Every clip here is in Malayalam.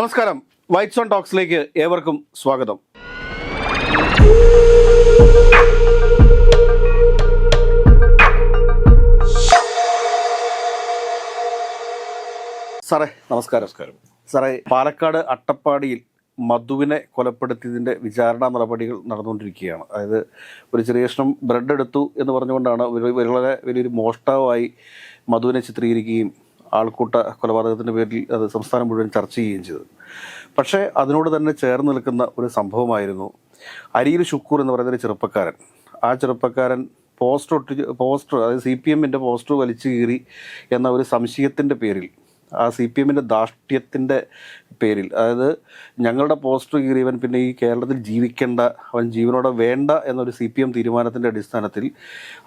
നമസ്കാരം. വൈറ്റ്സ് ഓൺ ടോക്സിലേക്ക് ഏവർക്കും സ്വാഗതം. സാറേ നമസ്കാരം. നമസ്കാരം. സാറേ പാലക്കാട് അട്ടപ്പാടിയിൽ മധുവിനെ കൊലപ്പെടുത്തിയതിന്റെ വിചാരണ നടപടികൾ നടന്നുകൊണ്ടിരിക്കുകയാണ്. അതായത് ഒരു ചെറിയ കഷ്ണം ബ്രെഡ് എടുത്തു എന്ന് പറഞ്ഞുകൊണ്ടാണ് വളരെ വലിയൊരു മോഷ്ടാവായി മധുവിനെ ചിത്രീകരിക്കുകയും ആൾക്കൂട്ട കൊലപാതകത്തിന്റെ പേരിൽ അത് സംസ്ഥാനം മുഴുവൻ ചർച്ച ചെയ്യുകയും ചെയ്തത് പക്ഷേ അതിനോട് തന്നെ ചേർന്ന് നിൽക്കുന്ന ഒരു സംഭവമായിരുന്നു അരിയിൽ ഷുക്കൂർ എന്ന് പറയുന്ന ഒരു ചെറുപ്പക്കാരൻ. ആ ചെറുപ്പക്കാരൻ പോസ്റ്റർ ഒട്ടി പോസ്റ്റർ അതായത് സി പി എമ്മിന്റെ പോസ്റ്റർ വലിച്ചു കീറി എന്ന ഒരു സംശയത്തിന്റെ പേരിൽ ആ സി പി എമ്മിന്റെ ധാർഷ്ട്യത്തിന്റെ പേരിൽ. അതായത് ഞങ്ങളുടെ പോസ്റ്റർ കീറിയവൻ പിന്നെ ഈ കേരളത്തിൽ ജീവിക്കേണ്ട അവൻ ജീവനോടെ വേണ്ട എന്നൊരു സി പി എം തീരുമാനത്തിന്റെ അടിസ്ഥാനത്തിൽ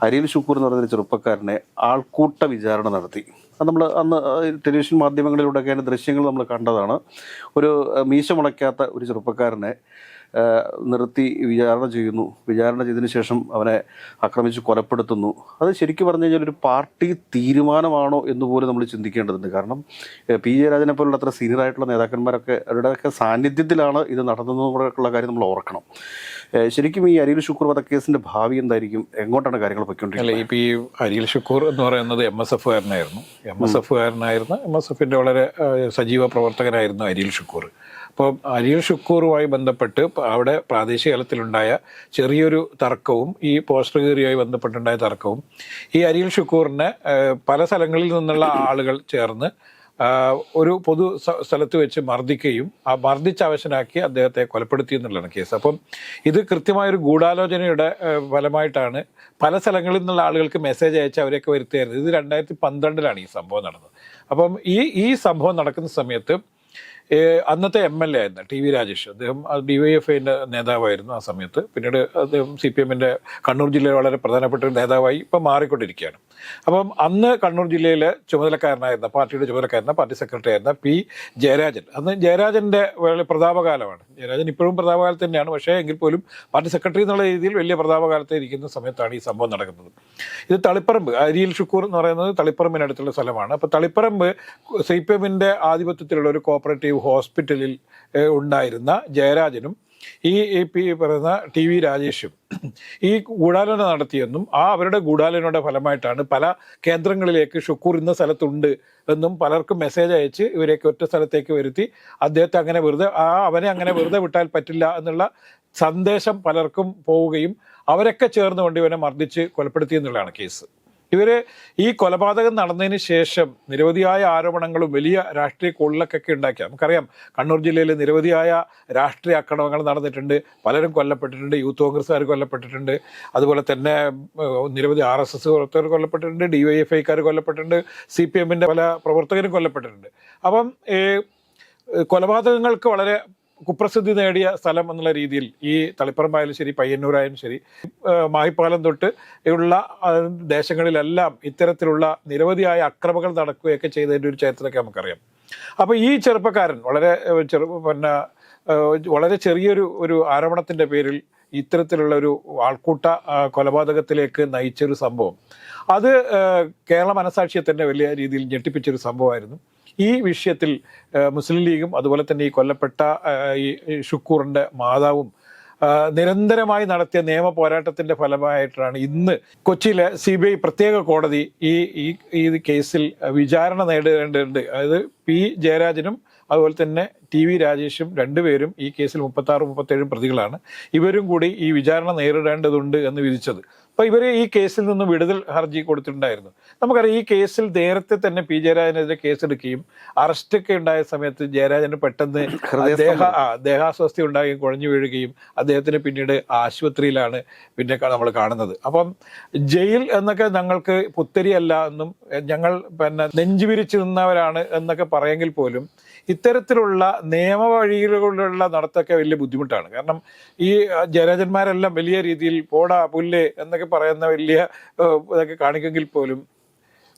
അരിയിൽ ഷുക്കൂർ എന്ന് പറയുന്ന ചെറുപ്പക്കാരനെ ആൾക്കൂട്ട വിചാരണ നടത്തി. അത് നമ്മൾ അന്ന് ടെലിവിഷൻ മാധ്യമങ്ങളിലൂടെയൊക്കെ അതിന്റെ ദൃശ്യങ്ങൾ നമ്മൾ കണ്ടതാണ്. ഒരു മീശ മുളയ്ക്കാത്ത ഒരു ചെറുപ്പക്കാരനെ നിർത്തി വിചാരണ ചെയ്യുന്നു. വിചാരണ ചെയ്തതിന് ശേഷം അവനെ ആക്രമിച്ച് കൊലപ്പെടുത്തുന്നു. അത് ശരിക്കും പറഞ്ഞു കഴിഞ്ഞാൽ ഒരു പാർട്ടി തീരുമാനമാണോ എന്ന് പോലും നമ്മൾ ചിന്തിക്കേണ്ടതുണ്ട്. കാരണം പി. ജയരാജനെ പോലുള്ള അത്ര സീനിയർ ആയിട്ടുള്ള നേതാക്കന്മാരൊക്കെ അവരുടെയൊക്കെ സാന്നിധ്യത്തിലാണ് ഇത് നടന്നതെന്നുള്ള കാര്യം നമ്മൾ ഓർക്കണം. ശരിക്കും ഈ അരിയിൽ ഷുക്കൂർ വധക്കേസിന്റെ ഭാവി എന്തായിരിക്കും? എങ്ങോട്ടാണ് കാര്യങ്ങൾ പൊയ്ക്കൊണ്ടിരിക്കുന്നത്? ഇപ്പോൾ ഈ അരിയിൽ ഷുക്കൂർ എന്ന് പറയുന്നത് എം എസ് എഫ് കാരനായിരുന്നു. എം എസ് എഫ് കാരനായിരുന്ന എം എസ് എഫിന്റെ വളരെ സജീവ പ്രവർത്തകനായിരുന്നു അരിയിൽ ഷുക്കൂർ. അപ്പോൾ അരിയിൽ ഷുക്കൂറുമായി ബന്ധപ്പെട്ട് അവിടെ പ്രാദേശിക തലത്തിലുണ്ടായ ചെറിയൊരു തർക്കവും ഈ പോസ്റ്റർ കീറിയുമായി ബന്ധപ്പെട്ടുണ്ടായ തർക്കവും ഈ അരിയിൽ ഷുക്കൂറിനെ പല സ്ഥലങ്ങളിൽ നിന്നുള്ള ആളുകൾ ചേർന്ന് ഒരു പൊതു സ്ഥലത്ത് വെച്ച് മർദ്ദിക്കുകയും ആ മർദ്ദിച്ച് അവശനാക്കി അദ്ദേഹത്തെ കൊലപ്പെടുത്തി എന്നുള്ളതാണ് കേസ്. അപ്പം ഇത് കൃത്യമായൊരു ഗൂഢാലോചനയുടെ ഫലമായിട്ടാണ് പല സ്ഥലങ്ങളിൽ നിന്നുള്ള ആളുകൾക്ക് മെസ്സേജ് അയച്ച് അവരെയൊക്കെ വരുത്തിയായിരുന്നു ഇത് രണ്ടായിരത്തി പന്ത്രണ്ടിലാണ് ഈ സംഭവം നടന്നത്. അപ്പം ഈ ഈ സംഭവം നടക്കുന്ന സമയത്ത് അന്നത്തെ എം എൽ എ ആയിരുന്നു ടി വി രാജേഷ്. അദ്ദേഹം ഡി വൈ എഫ് ഐന്റെ നേതാവായിരുന്നു ആ സമയത്ത്. പിന്നീട് അദ്ദേഹം സി പി എമ്മിന്റെ കണ്ണൂർ ജില്ലയിൽ വളരെ പ്രധാനപ്പെട്ട ഒരു നേതാവായി ഇപ്പം മാറിക്കൊണ്ടിരിക്കുകയാണ്. അപ്പം അന്ന് കണ്ണൂർ ജില്ലയിലെ ചുമതലക്കാരനായിരുന്ന പാർട്ടിയുടെ ചുമതലക്കാരന പാർട്ടി സെക്രട്ടറി ആയിരുന്ന പി ജയരാജൻ. അന്ന് ജയരാജന്റെ പ്രതാപകാലമാണ്. ജയരാജൻ ഇപ്പോഴും പ്രതാപകാലത്ത് തന്നെയാണ്. പക്ഷേ എങ്കിൽ പോലും പാർട്ടി സെക്രട്ടറി എന്നുള്ള രീതിയിൽ വലിയ പ്രതാപകാലത്ത് ഇരിക്കുന്ന സമയത്താണ് ഈ സംഭവം നടക്കുന്നത്. ഇത് തളിപ്പറമ്പ് അരിയിൽ ഷുക്കൂർ എന്ന് പറയുന്നത് തളിപ്പറമ്പിനടുത്തുള്ള സ്ഥലമാണ്. അപ്പോൾ തളിപ്പറമ്പ് സി പി എമ്മിന്റെ ആധിപത്യത്തിലുള്ള ഒരു കോപ്പറേറ്റീവ് ഹോസ്പിറ്റലിൽ ഉണ്ടായിരുന്ന ജയരാജനും ഈ പി പറയുന്ന ടി വി രാജേഷും ഈ ഗൂഢാലോചന നടത്തിയെന്നും ആ അവരുടെ ഗൂഢാലോചനയുടെ ഫലമായിട്ടാണ് പല കേന്ദ്രങ്ങളിലേക്ക് ഷുക്കൂർ ഇന്ന സ്ഥലത്തുണ്ട് എന്നും പലർക്കും മെസ്സേജ് അയച്ച് ഇവരെയൊക്കെ ഒറ്റ സ്ഥലത്തേക്ക് വരുത്തി അദ്ദേഹത്തെ അങ്ങനെ വെറുതെ ആ അവനെ അങ്ങനെ വെറുതെ വിട്ടാൽ പറ്റില്ല എന്നുള്ള സന്ദേശം പലർക്കും പോവുകയും അവരൊക്കെ ചേർന്നുകൊണ്ട് ഇവനെ മർദ്ദിച്ച് കൊലപ്പെടുത്തി എന്നുള്ളതാണ് കേസ്. ഇവർ ഈ കൊലപാതകം നടന്നതിന് ശേഷം നിരവധിയായ ആരോപണങ്ങളും വലിയ രാഷ്ട്രീയ കോളിലൊക്കെ ഉണ്ടാക്കി. നമുക്കറിയാം കണ്ണൂർ ജില്ലയിൽ നിരവധിയായ രാഷ്ട്രീയ ആക്രമണങ്ങൾ നടന്നിട്ടുണ്ട്. പലരും കൊല്ലപ്പെട്ടിട്ടുണ്ട്. യൂത്ത് കോൺഗ്രസ്സുകാർ കൊല്ലപ്പെട്ടിട്ടുണ്ട്. അതുപോലെ തന്നെ നിരവധി ആർ എസ് എസ് പ്രവർത്തകർ കൊല്ലപ്പെട്ടിട്ടുണ്ട്. ഡി വൈ എഫ് ഐക്കാർ കൊല്ലപ്പെട്ടിട്ടുണ്ട്. സി പി എമ്മിന്റെ പല പ്രവർത്തകരും കൊല്ലപ്പെട്ടിട്ടുണ്ട്. അപ്പം കൊലപാതകങ്ങൾക്ക് വളരെ കുപ്രസിദ്ധി നേടിയ സ്ഥലം എന്നുള്ള രീതിയിൽ ഈ തളിപ്പറമ്പായാലും ശരി പയ്യന്നൂരായാലും ശരി മായിപ്പാലം തൊട്ട് ഉള്ള ദേശങ്ങളിലെല്ലാം ഇത്തരത്തിലുള്ള നിരവധിയായ അക്രമങ്ങൾ നടക്കുകയൊക്കെ ചെയ്തതിന്റെ ഒരു ചരിത്രമൊക്കെ നമുക്കറിയാം. അപ്പോൾ ഈ ചെറുപ്പക്കാരൻ വളരെ ചെറു പിന്നെ വളരെ ചെറിയൊരു ഒരു ആരോപണത്തിന്റെ പേരിൽ ഇത്തരത്തിലുള്ള ഒരു ആൾക്കൂട്ട കൊലപാതകത്തിലേക്ക് നയിച്ചൊരു സംഭവം. അത് കേരള മനസാക്ഷിയെ തന്നെ വലിയ രീതിയിൽ ഞെട്ടിപ്പിച്ചൊരു സംഭവമായിരുന്നു. ഈ വിഷയത്തിൽ മുസ്ലിം ലീഗും അതുപോലെ തന്നെ ഈ കൊല്ലപ്പെട്ട ഈ ഷുക്കൂറിന്റെ മാതാവും നിരന്തരമായി നടത്തിയ നിയമ പോരാട്ടത്തിന്റെ ഫലമായിട്ടാണ് ഇന്ന് കൊച്ചിയിലെ സി ബി ഐ പ്രത്യേക കോടതി ഈ ഈ കേസിൽ വിചാരണ നേടേണ്ടതുണ്ട് അതായത് പി ജയരാജനും അതുപോലെ തന്നെ ടി വി രാജേഷും രണ്ടുപേരും ഈ കേസിൽ മുപ്പത്തി ആറ് പ്രതികളാണ്. ഇവരും കൂടി ഈ വിചാരണ നേരിടേണ്ടതുണ്ട് എന്ന് വിധിച്ചത്. അപ്പോൾ ഇവർ ഈ കേസിൽ നിന്ന് വിടുതൽ ഹർജി കൊടുത്തിട്ടുണ്ടായിരുന്നു. നമുക്കറിയാം ഈ കേസിൽ നേരത്തെ തന്നെ പി ജയരാജനെതിരെ കേസെടുക്കുകയും അറസ്റ്റൊക്കെ ഉണ്ടായ സമയത്ത് ജയരാജന് പെട്ടെന്ന് ദേഹ ദേഹാസ്വസ്ഥ ഉണ്ടാകുകയും കുഴഞ്ഞു വീഴുകയും അദ്ദേഹത്തിന് പിന്നീട് ആശുപത്രിയിലാണ് പിന്നെ നമ്മൾ കാണുന്നത്. അപ്പം ജയിൽ എന്നൊക്കെ ഞങ്ങൾക്ക് പുത്തരിയല്ല എന്നും ഞങ്ങൾ പിന്നെ നെഞ്ചുവിരിച്ച് നിന്നവരാണ് എന്നൊക്കെ പറയെങ്കിൽ പോലും ഇത്തരത്തിലുള്ള നിയമവഴികളിലുള്ള നടത്തൊക്കെ വലിയ ബുദ്ധിമുട്ടാണ്. കാരണം ഈ ജനജന്മാരെല്ലാം വലിയ രീതിയിൽ പോടാ പുല്ല് എന്നൊക്കെ പറയുന്ന വലിയ ഇതൊക്കെ കാണിക്കെങ്കിൽ പോലും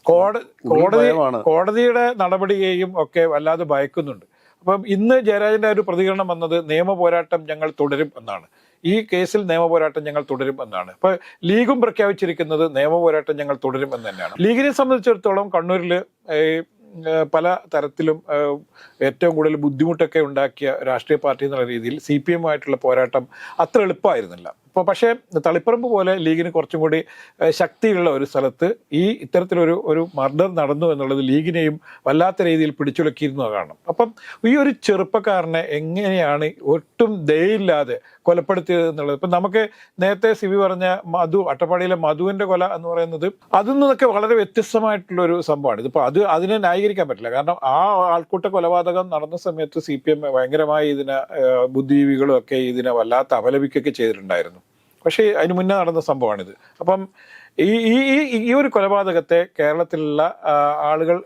കോട കോടതി കോടതിയുടെ നടപടിയെയും ഒക്കെ വല്ലാതെ ഭയക്കുന്നുണ്ട്. അപ്പം ഇന്ന് ജയരാജന്റെ ഒരു പ്രതികരണം വന്നത് നിയമ പോരാട്ടം ഞങ്ങൾ തുടരും എന്നാണ്. ഈ കേസിൽ നിയമ പോരാട്ടം ഞങ്ങൾ തുടരും എന്നാണ്. ഇപ്പൊ ലീഗും പ്രഖ്യാപിച്ചിരിക്കുന്നത് നിയമ പോരാട്ടം ഞങ്ങൾ തുടരും എന്ന് തന്നെയാണ്. ലീഗിനെ സംബന്ധിച്ചിടത്തോളം കണ്ണൂരിൽ പല തരത്തിലും ഏറ്റവും കൂടുതൽ ബുദ്ധിമുട്ടൊക്കെ ഉണ്ടാക്കിയ രാഷ്ട്രീയ പാർട്ടി എന്നുള്ള രീതിയിൽ സി പി എമ്മുമായിട്ടുള്ള പോരാട്ടം അത്ര എളുപ്പമായിരുന്നില്ല. ഇപ്പോൾ പക്ഷേ തളിപ്പറമ്പ് പോലെ ലീഗിന് കുറച്ചും കൂടി ശക്തിയുള്ള ഒരു സ്ഥലത്ത് ഈ ഇത്തരത്തിലൊരു ഒരു മർഡർ നടന്നു എന്നുള്ളത് ലീഗിനെയും വല്ലാത്ത രീതിയിൽ പിടിച്ചുലക്കിയിരുന്നു കാണണം അപ്പം ഈ ഒരു ചെറുപ്പക്കാരനെ എങ്ങനെയാണ് ഒട്ടും ദയയില്ലാതെ കൊലപ്പെടുത്തിയത് എന്നുള്ളത്? ഇപ്പം നമുക്ക് നേരത്തെ സിബി പറഞ്ഞ മധു അട്ടപ്പാടിയിലെ മധുവിന്റെ കൊല എന്ന് പറയുന്നത് അതിൽ നിന്നൊക്കെ വളരെ വ്യത്യസ്തമായിട്ടുള്ള ഒരു സംഭവമാണ്. ഇതിപ്പോൾ അത് അതിനെ ന്യായീകരിക്കാൻ പറ്റില്ല. കാരണം ആ ആൾക്കൂട്ട കൊലപാതകം നടന്ന സമയത്ത് സി പി എം ഭയങ്കരമായി ഇതിനെ ബുദ്ധിജീവികളും ഒക്കെ ഇതിനെ വല്ലാത്ത അപലപിക്കുകയൊക്കെ ചെയ്തിട്ടുണ്ടായിരുന്നു. പക്ഷേ അതിന് മുന്നേ നടന്ന സംഭവമാണിത്. അപ്പം ഈ ഈ ഈ- ഒരു കൊലപാതകത്തെ കേരളത്തിലുള്ള ആളുകൾ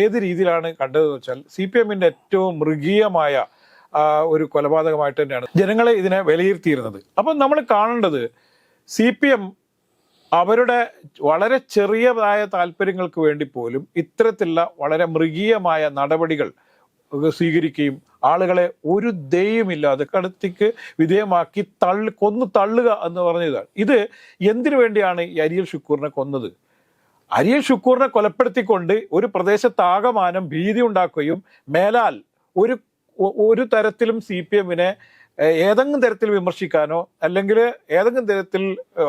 ഏത് രീതിയിലാണ് കണ്ടതെന്ന് വെച്ചാൽ സി പി എമ്മിന്റെ ഏറ്റവും മൃഗീയമായ ഒരു കൊലപാതകമായിട്ട് തന്നെയാണ് ജനങ്ങളെ ഇതിനെ വിലയിരുത്തിയിരുന്നത്. അപ്പം നമ്മൾ കാണേണ്ടത് സി പി എം അവരുടെ വളരെ ചെറിയതായ താല്പര്യങ്ങൾക്ക് വേണ്ടി പോലും ഇത്തരത്തിലുള്ള വളരെ മൃഗീയമായ നടപടികൾ സ്വീകരിക്കുകയും ആളുകളെ ഒരു ദയമില്ലാതെ കടുത്തിക്ക് വിധേയമാക്കി തള്ളി കൊന്നു തള്ളുക എന്ന് പറഞ്ഞതാണ്. ഇത് എന്തിനു വേണ്ടിയാണ് ഈ അരിയൽ ഷുക്കൂറിനെ കൊന്നത്? അരിയൽ ഷുക്കൂറിനെ കൊലപ്പെടുത്തിക്കൊണ്ട് ഒരു പ്രദേശത്താകമാനം ഭീതി ഉണ്ടാക്കുകയും മേലാൽ ഒരു ഒരു തരത്തിലും സി പി എമ്മിനെ ഏതെങ്കിലും തരത്തിൽ വിമർശിക്കാനോ അല്ലെങ്കിൽ ഏതെങ്കിലും തരത്തിൽ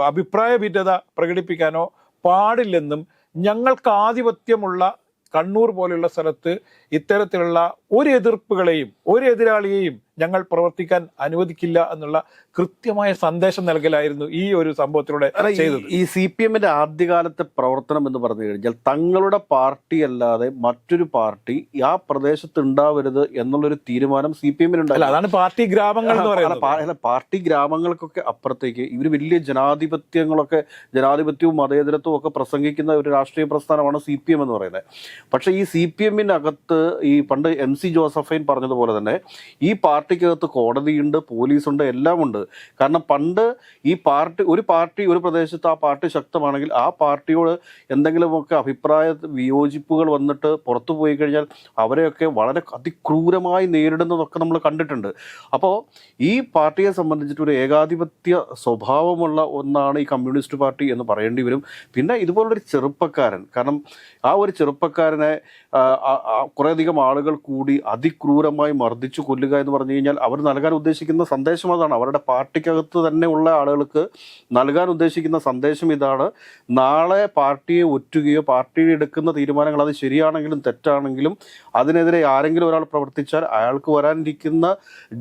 അഭിപ്രായ ഭിന്നത പ്രകടിപ്പിക്കാനോ പാടില്ലെന്നും ഞങ്ങൾക്ക് ആധിപത്യമുള്ള കണ്ണൂർ പോലെയുള്ള സ്ഥലത്ത് ഇത്തരത്തിലുള്ള ഒരു എതിർപ്പുകളെയും ഒരു എതിരാളിയെയും ഞങ്ങൾ പ്രവർത്തിക്കാൻ അനുവദിക്കില്ല എന്നുള്ള കൃത്യമായ സന്ദേശം നൽകലായിരുന്നു ഈ ഒരു സംഭവത്തിലൂടെ ചെയ്തത്. ഈ സി പി എമ്മിന്റെ ആദ്യകാലത്തെ പ്രവർത്തനം എന്ന് പറഞ്ഞു കഴിഞ്ഞാൽ തങ്ങളുടെ പാർട്ടി അല്ലാതെ മറ്റൊരു പാർട്ടി ആ പ്രദേശത്ത് ഉണ്ടാവരുത് എന്നുള്ളൊരു തീരുമാനം സി പി എമ്മിന് അതാണ് പാർട്ടി ഗ്രാമങ്ങൾ എന്ന് പറയുന്നത്. പാർട്ടി ഗ്രാമങ്ങൾക്കൊക്കെ അപ്പുറത്തേക്ക് ഇവർ വലിയ ജനാധിപത്യങ്ങളൊക്കെ ജനാധിപത്യവും മതേതരത്വവും ഒക്കെ പ്രസംഗിക്കുന്ന ഒരു രാഷ്ട്രീയ പ്രസ്ഥാനമാണ് സി പി എം എന്ന് പറയുന്നത്. പക്ഷേ ഈ സി പി എമ്മിനകത്ത് ഈ പണ്ട് എം സി ജോസഫൈൻ പറഞ്ഞതുപോലെ തന്നെ ഈ പാർട്ടിക്കകത്ത് കോടതിയുണ്ട് പോലീസുണ്ട് എല്ലാമുണ്ട്. കാരണം പണ്ട് ഈ പാർട്ടി ഒരു പാർട്ടി ഒരു പ്രദേശത്ത് ആ പാർട്ടി ശക്തമാണെങ്കിൽ ആ പാർട്ടിയോട് എന്തെങ്കിലുമൊക്കെ അഭിപ്രായ വിയോജിപ്പുകൾ വന്നിട്ട് പുറത്തു പോയി കഴിഞ്ഞാൽ അവരെയൊക്കെ വളരെ അതിക്രൂരമായി നേരിടുന്നതൊക്കെ നമ്മൾ കണ്ടിട്ടുണ്ട്. അപ്പോൾ ഈ പാർട്ടിയെ സംബന്ധിച്ചിട്ട് ഒരു ഏകാധിപത്യ സ്വഭാവമുള്ള ഒന്നാണ് ഈ കമ്മ്യൂണിസ്റ്റ് പാർട്ടി എന്ന് പറയേണ്ടി വരും. പിന്നെ ഇതുപോലൊരു ചെറുപ്പക്കാരൻ കാരണം ആ ഒരു ചെറുപ്പക്കാരനെ കുറേയധികം ആളുകൾ കൂടി അതിക്രൂരമായി മർദ്ദിച്ചു കൊല്ലുക എന്ന് പറഞ്ഞു കഴിഞ്ഞാൽ അവർ നൽകാൻ ഉദ്ദേശിക്കുന്ന സന്ദേശം അതാണ്. അവരുടെ പാർട്ടിക്കകത്ത് തന്നെ ഉള്ള ആളുകൾക്ക് നൽകാൻ ഉദ്ദേശിക്കുന്ന സന്ദേശം ഇതാണ്. നാളെ പാർട്ടിയെ ഒറ്റുകയോ പാർട്ടി എടുക്കുന്ന തീരുമാനങ്ങൾ അത് ശരിയാണെങ്കിലും തെറ്റാണെങ്കിലും അതിനെതിരെ ആരെങ്കിലും ഒരാൾ പ്രവർത്തിച്ചാൽ അയാൾക്ക് വരാനിരിക്കുന്ന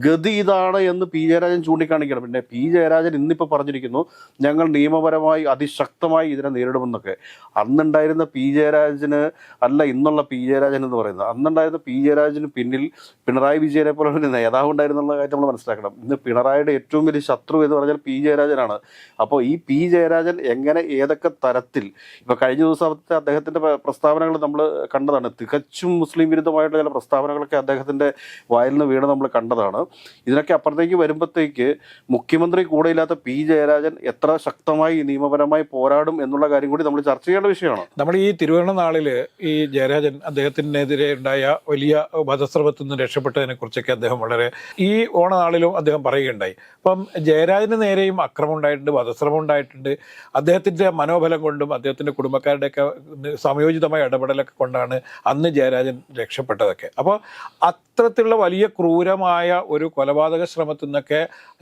ഗതി ഇതാണ് എന്ന് പി ജയരാജൻ ചൂണ്ടിക്കാണിക്കണം. പിന്നെ പി ജയരാജൻ ഇന്നിപ്പോൾ പറഞ്ഞിരിക്കുന്നു ഞങ്ങൾ നിയമപരമായി അതിശക്തമായി ഇതിനെ നേരിടുമെന്നൊക്കെ. അന്നുണ്ടായിരുന്ന പി ജയരാജന് അല്ല ഇന്നുള്ള പി ജയരാജൻ എന്ന് പറയുന്നത്. അന്നുണ്ടായിരുന്ന പി ജയരാജന് പിന്നിൽ പിണറായി വിജയനെ പോലെ ഒരു നേതാവ് ഉണ്ടായിരുന്നുള്ള കാര്യം നമ്മൾ മനസ്സിലാക്കണം. ഇന്ന് പിണറായിയുടെ ഏറ്റവും വലിയ ശത്രു എന്ന് പറഞ്ഞാൽ പി ജയരാജനാണ്. അപ്പോൾ ഈ പി ജയരാജൻ എങ്ങനെ ഏതൊക്കെ തരത്തിൽ ഇപ്പോൾ കഴിഞ്ഞ ദിവസത്തെ അദ്ദേഹത്തിന്റെ പ്ര- പ്രസ്താവനകൾ നമ്മൾ കണ്ടതാണ്. തികച്ചും മുസ്ലിം വിരുദ്ധമായിട്ടുള്ള ചില പ്രസ്താവനകളൊക്കെ അദ്ദേഹത്തിന്റെ വായിൽ നിന്ന് വീണ് നമ്മൾ കണ്ടതാണ്. ഇതിനൊക്കെ അപ്പുറത്തേക്ക് വരുമ്പോഴത്തേക്ക് മുഖ്യമന്ത്രി കൂടെയില്ലാത്ത പി ജയരാജൻ എത്ര ശക്തമായി നിയമപരമായി പോരാടും എന്നുള്ള കാര്യം കൂടി നമ്മൾ ചർച്ച ചെയ്യേണ്ട വിഷയമാണ്. നമ്മൾ ഈ തിരുവോണ നാളിൽ ഈ ജയരാജൻ അദ്ദേഹത്തിനെതിരെ ഉണ്ടായ വലിയ വധശ്രമത്തിൽ നിന്ന് രക്ഷപ്പെട്ടതിനെ കുറിച്ചൊക്കെ അദ്ദേഹം വളരെ ഈ ഓണനാളിലും അദ്ദേഹം പറയുകയുണ്ടായി. അപ്പം ജയരാജന് നേരെയും അക്രമം ഉണ്ടായിട്ടുണ്ട് വധശ്രമം ഉണ്ടായിട്ടുണ്ട്. അദ്ദേഹത്തിന്റെ മനോബലം കൊണ്ടും അദ്ദേഹത്തിന്റെ കുടുംബക്കാരുടെയൊക്കെ സംയോജിതമായ ഇടപെടലൊക്കെ കൊണ്ടാണ് അന്ന് ജയരാജൻ രക്ഷപ്പെട്ടതൊക്കെ. അപ്പോൾ അത്തരത്തിലുള്ള വലിയ ക്രൂരമായ ഒരു കൊലപാതക ശ്രമത്തിൽ നിന്നൊക്കെ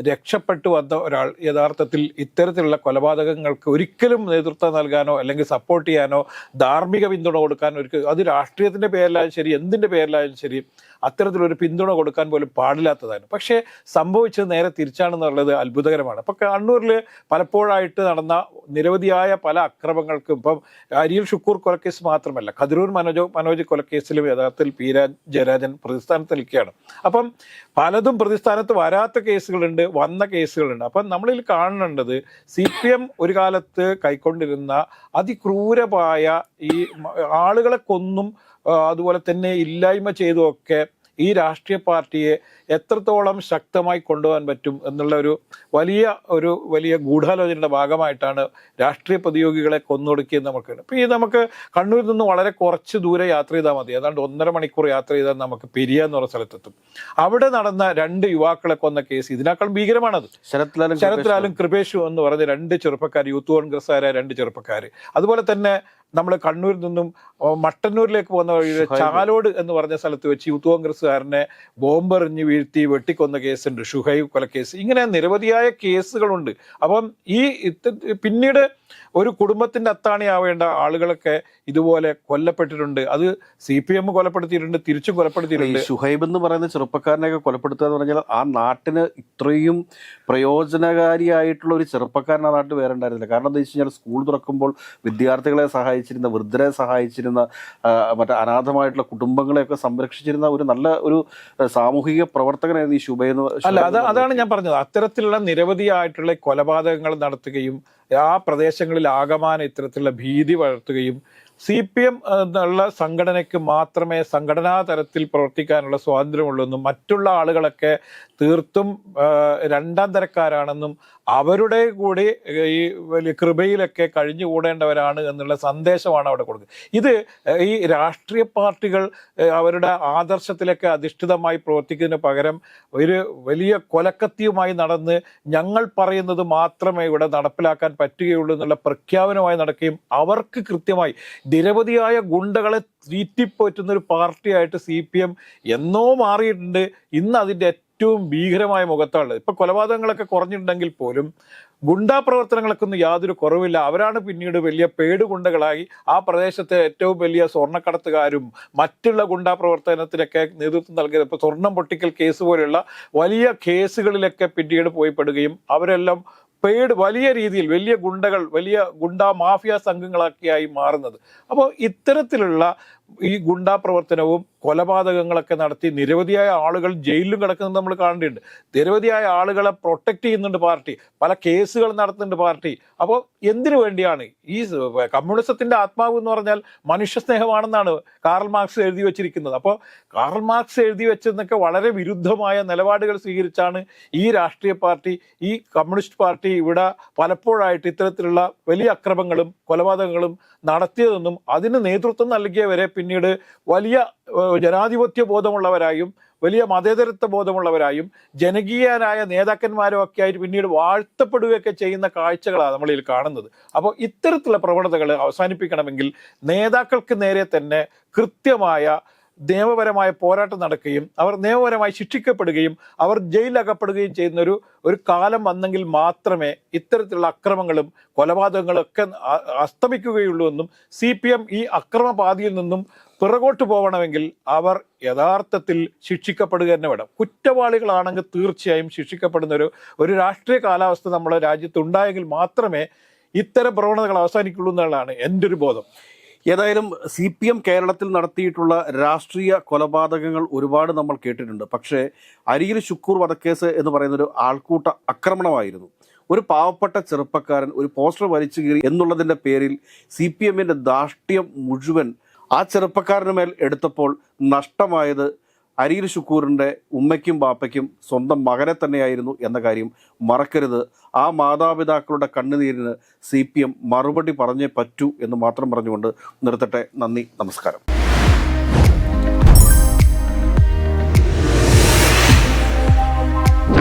രക്ഷപ്പെട്ടു വന്ന ഒരാൾ യഥാർത്ഥത്തിൽ ഇത്തരത്തിലുള്ള കൊലപാതകങ്ങൾക്ക് ഒരിക്കലും നേതൃത്വം നൽകാനോ അല്ലെങ്കിൽ സപ്പോർട്ട് ചെയ്യാനോ ധാർമ്മിക പിന്തുണ കൊടുക്കാനോ ഒരു അത് രാഷ്ട്രീയത്തിന്റെ പേരിലായാലും ശരി എന്തിന്റെ പേരിലായാലും ശരി അത്തരത്തിലൊരു പിന്തുണ കൊടുക്കാൻ പോലും പാടില്ലാത്തതാണ് പക്ഷേ സംഭവിച്ചത് നേരെ തിരിച്ചാണെന്നുള്ളത് അത്ഭുതകരമാണ്. അപ്പോൾ കണ്ണൂരിൽ പലപ്പോഴായിട്ട് നടന്ന നിരവധിയായ പല അക്രമങ്ങൾക്കും ഇപ്പം അരിയൽ ഷുക്കൂർ കൊലക്കേസ് മാത്രമല്ല കതിരൂർ മനോജ് മനോജ് കൊലക്കേസിലും യഥാർത്ഥത്തിൽ പി രാ ജയരാജൻ പ്രതിസ്ഥാനത്ത് നിൽക്കുകയാണ്. അപ്പം പലതും പ്രതിസ്ഥാനത്ത് വരാത്ത കേസുകളുണ്ട് വന്ന കേസുകളുണ്ട്. അപ്പം നമ്മളിൽ കാണേണ്ടത് സി പി എം ഒരു കാലത്ത് കൈക്കൊണ്ടിരുന്ന അതിക്രൂരമായ ഈ ആളുകളെ കൊന്നും അതുപോലെ തന്നെ ഇല്ലായ്മ ചെയ്തുമൊക്കെ ഈ രാഷ്ട്രീയ പാർട്ടിയെ എത്രത്തോളം ശക്തമായി കൊണ്ടുപോകാൻ പറ്റും എന്നുള്ള ഒരു വലിയ ഒരു വലിയ ഗൂഢാലോചനയുടെ ഭാഗമായിട്ടാണ് രാഷ്ട്രീയ പ്രതിയോഗികളെ കൊന്നൊടുക്കിയത് നമുക്ക് അപ്പോൾ ഈ നമുക്ക് കണ്ണൂരിൽ നിന്ന് വളരെ കുറച്ച് ദൂരെ യാത്ര ചെയ്താൽ മതി. ഏതാണ്ട് ഒന്നര മണിക്കൂർ യാത്ര ചെയ്താൽ നമുക്ക് പെരിയ എന്ന് പറഞ്ഞ സ്ഥലത്തെത്തും. അവിടെ നടന്ന രണ്ട് യുവാക്കളെ കൊന്ന കേസ് ഇതിനേക്കാൾ ഭീകരമാണത്. ശരത്ലാലും ശരത്ലാലും കൃപേഷു എന്ന് പറഞ്ഞ രണ്ട് ചെറുപ്പക്കാർ യൂത്ത് കോൺഗ്രസ്സുകാരായ രണ്ട് ചെറുപ്പക്കാർ. അതുപോലെ തന്നെ നമ്മൾ കണ്ണൂരിൽ നിന്നും മട്ടന്നൂരിലേക്ക് പോകുന്ന വഴിയിൽ ചാലോട് എന്ന് പറഞ്ഞ സ്ഥലത്ത് വെച്ച് യൂത്ത് കോൺഗ്രസ്സുകാരനെ ബോംബെറിഞ്ഞ് വീഴ്ത്തി വെട്ടിക്കൊന്ന കേസുണ്ട് ഷുഹൈബ് കൊലക്കേസ് ഇങ്ങനെ നിരവധിയായ കേസുകളുണ്ട്. അപ്പം ഈ പിന്നീട് ഒരു കുടുംബത്തിന്റെ അത്താണിയാവേണ്ട ആളുകളൊക്കെ ഇതുപോലെ കൊല്ലപ്പെട്ടിട്ടുണ്ട്. അത് സി പി എം കൊലപ്പെടുത്തിയിട്ടുണ്ട് തിരിച്ചും കൊലപ്പെടുത്തിയിട്ടുണ്ട്. ഷുഹൈബ് എന്ന് പറയുന്ന ചെറുപ്പക്കാരനെയൊക്കെ കൊലപ്പെടുത്തുക എന്ന് പറഞ്ഞാൽ ആ നാട്ടിന് ഇത്രയും പ്രയോജനകാരിയായിട്ടുള്ള ഒരു ചെറുപ്പക്കാരൻ ആ നാട്ടിൽ വേറെ ഉണ്ടായിരുന്നില്ല. കാരണം എന്താ വെച്ച് കഴിഞ്ഞാൽ സ്കൂൾ തുറക്കുമ്പോൾ വിദ്യാർത്ഥികളെ സഹായിച്ചിരുന്ന വൃദ്ധരെ സഹായിച്ചിരുന്ന മറ്റേ അനാഥമായിട്ടുള്ള കുടുംബങ്ങളെയൊക്കെ സംരക്ഷിച്ചിരുന്ന ഒരു നല്ല ഒരു സാമൂഹിക പ്രവർത്തകനായിരുന്നു ഈ ശുഭയെന്ന് അല്ല അത് അതാണ് ഞാൻ പറഞ്ഞത്. അത്തരത്തിലുള്ള നിരവധിയായിട്ടുള്ള കൊലപാതകങ്ങൾ നടത്തുകയും ആ പ്രദേശങ്ങളിൽ ആകമാനം ഇത്തരത്തിലുള്ള ഭീതി വളർത്തുകയും സി പി എം എന്നുള്ള സംഘടനയ്ക്ക് മാത്രമേ സംഘടനാ തലത്തിൽ പ്രവർത്തിക്കാനുള്ള സ്വാതന്ത്ര്യമുള്ളൂവെന്നും മറ്റുള്ള ആളുകളൊക്കെ തീർത്തും രണ്ടാം തരക്കാരാണെന്നും അവരുടെ കൂടി ഈ വലിയ കൃപയിലൊക്കെ കഴിഞ്ഞുകൂടേണ്ടവരാണ് എന്നുള്ള സന്ദേശമാണ് അവിടെ കൊടുക്കുന്നത്. ഇത് ഈ രാഷ്ട്രീയ പാർട്ടികൾ അവരുടെ ആദർശത്തിലൊക്കെ അധിഷ്ഠിതമായി പ്രവർത്തിക്കുന്നതിന് പകരം ഒരു വലിയ കൊലക്കത്തിയുമായി നടന്ന് ഞങ്ങൾ പറയുന്നത് മാത്രമേ ഇവിടെ നടപ്പിലാക്കാൻ പറ്റുകയുള്ളൂ എന്നുള്ള പ്രഖ്യാപനമായി നടക്കുകയും അവർക്ക് കൃത്യമായി നിരവധിയായ ഗുണ്ടകളെ തീറ്റിപ്പോറ്റുന്ന ഒരു പാർട്ടിയായിട്ട് സി പി എം എന്നോ മാറിയിട്ടുണ്ട്. ഇന്ന് അതിന്റെ ഏറ്റവും ഭീകരമായ മുഖത്താണുള്ളത്. ഇപ്പൊ കൊലപാതകങ്ങളൊക്കെ കുറഞ്ഞിട്ടുണ്ടെങ്കിൽ പോലും ഗുണ്ടാ പ്രവർത്തനങ്ങളൊക്കെ ഒന്നും യാതൊരു കുറവില്ല. അവരാണ് പിന്നീട് വലിയ പേടുഗുണ്ടകളായി ആ പ്രദേശത്തെ ഏറ്റവും വലിയ സ്വർണക്കടത്തുകാരും മറ്റുള്ള ഗുണ്ടാ പ്രവർത്തനത്തിനൊക്കെ നേതൃത്വം നൽകിയത്. ഇപ്പോൾ സ്വർണം പൊട്ടിക്കൽ കേസ് പോലെയുള്ള വലിയ കേസുകളിലൊക്കെ പിന്നീട് പോയി പെടുകയും അവരെല്ലാം പേട് വലിയ രീതിയിൽ വലിയ ഗുണ്ടകൾ വലിയ ഗുണ്ട മാഫിയ സംഘങ്ങളൊക്കെയായി മാറുന്നത്. അപ്പോൾ ഇത്തരത്തിലുള്ള ഈ ഗുണ്ടാ പ്രവർത്തനവും കൊലപാതകങ്ങളൊക്കെ നടത്തി നിരവധിയായ ആളുകൾ ജയിലിലും കിടക്കുന്നത് നമ്മൾ കാണേണ്ടിയുണ്ട് നിരവധിയായ ആളുകളെ പ്രൊട്ടക്ട് ചെയ്യുന്നുണ്ട് പാർട്ടി. പല കേസുകൾ നടത്തുന്നുണ്ട് പാർട്ടി. അപ്പോൾ എന്തിനു വേണ്ടിയാണ് ഈ കമ്മ്യൂണിസത്തിന്റെ ആത്മാവ് എന്ന് പറഞ്ഞാൽ മനുഷ്യസ്നേഹമാണെന്നാണ് കാറൽ മാർക്സ് എഴുതി വെച്ചിരിക്കുന്നത്. അപ്പോൾ കാറൽ മാർക്സ് എഴുതി വെച്ചെന്നൊക്കെ വളരെ വിരുദ്ധമായ നിലപാടുകൾ സ്വീകരിച്ചാണ് ഈ രാഷ്ട്രീയ പാർട്ടി ഈ കമ്മ്യൂണിസ്റ്റ് പാർട്ടി ഇവിടെ പലപ്പോഴായിട്ട് ഇത്തരത്തിലുള്ള വലിയ അക്രമങ്ങളും കൊലപാതകങ്ങളും നടത്തിയതെന്നും അതിന് നേതൃത്വം നൽകിയവരെ പിന്നീട് വലിയ ജനാധിപത്യ ബോധമുള്ളവരായും വലിയ മതേതരത്വ ബോധമുള്ളവരായും ജനകീയരായ നേതാക്കന്മാരും ഒക്കെ ആയിട്ട് പിന്നീട് വാഴ്ത്തപ്പെടുകയൊക്കെ ചെയ്യുന്ന കാഴ്ചകളാണ് നമ്മളിൽ കാണുന്നത്. അപ്പോൾ ഇത്തരത്തിലുള്ള പ്രവണതകൾ അവസാനിപ്പിക്കണമെങ്കിൽ നേതാക്കൾക്ക് നേരെ തന്നെ കൃത്യമായ നിയമപരമായ പോരാട്ടം നടക്കുകയും അവർ നിയമപരമായി ശിക്ഷിക്കപ്പെടുകയും അവർ ജയിലകപ്പെടുകയും ചെയ്യുന്ന ഒരു ഒരു കാലം വന്നെങ്കിൽ മാത്രമേ ഇത്തരത്തിലുള്ള അക്രമങ്ങളും കൊലപാതകങ്ങളും ഒക്കെ അസ്തമിക്കുകയുള്ളൂ എന്നും സി പി എം ഈ അക്രമപാതിയിൽ നിന്നും പിറകോട്ട് പോകണമെങ്കിൽ അവർ യഥാർത്ഥത്തിൽ ശിക്ഷിക്കപ്പെടുക തന്നെ വേണം. കുറ്റവാളികളാണെങ്കിൽ തീർച്ചയായും ശിക്ഷിക്കപ്പെടുന്ന ഒരു ഒരു രാഷ്ട്രീയ കാലാവസ്ഥ നമ്മുടെ രാജ്യത്ത് ഉണ്ടായെങ്കിൽ മാത്രമേ ഇത്തരം പ്രവണതകൾ അവസാനിക്കുള്ളൂ എന്നുള്ളതാണ് എന്റെ ഒരു ബോധം. ഏതായാലും സി പി എം കേരളത്തിൽ നടത്തിയിട്ടുള്ള രാഷ്ട്രീയ കൊലപാതകങ്ങൾ ഒരുപാട് നമ്മൾ കേട്ടിട്ടുണ്ട്. പക്ഷേ അരിയിൽ ശുക്കൂർ വധക്കേസ് എന്ന് പറയുന്നൊരു ആൾക്കൂട്ട ആക്രമണമായിരുന്നു. ഒരു പാവപ്പെട്ട ചെറുപ്പക്കാരൻ ഒരു പോസ്റ്റർ വലിച്ചു കീറി എന്നുള്ളതിന്റെ പേരിൽ സി പി എമ്മിന്റെ ധാർഷ്ട്യം മുഴുവൻ ആ ചെറുപ്പക്കാരന് മേൽ എടുത്തപ്പോൾ നഷ്ടമായത് അരിയിൽ ഷുക്കൂറിന്റെ ഉമ്മയ്ക്കും ബാപ്പയ്ക്കും സ്വന്തം മകനെ തന്നെയായിരുന്നു എന്ന കാര്യം മറക്കരുത്. ആ മാതാപിതാക്കളുടെ കണ്ണുനീരിന് സി പി എം മറുപടി പറഞ്ഞേ പറ്റൂ എന്ന് മാത്രം പറഞ്ഞുകൊണ്ട് നിർത്തട്ടെ. നന്ദി നമസ്കാരം.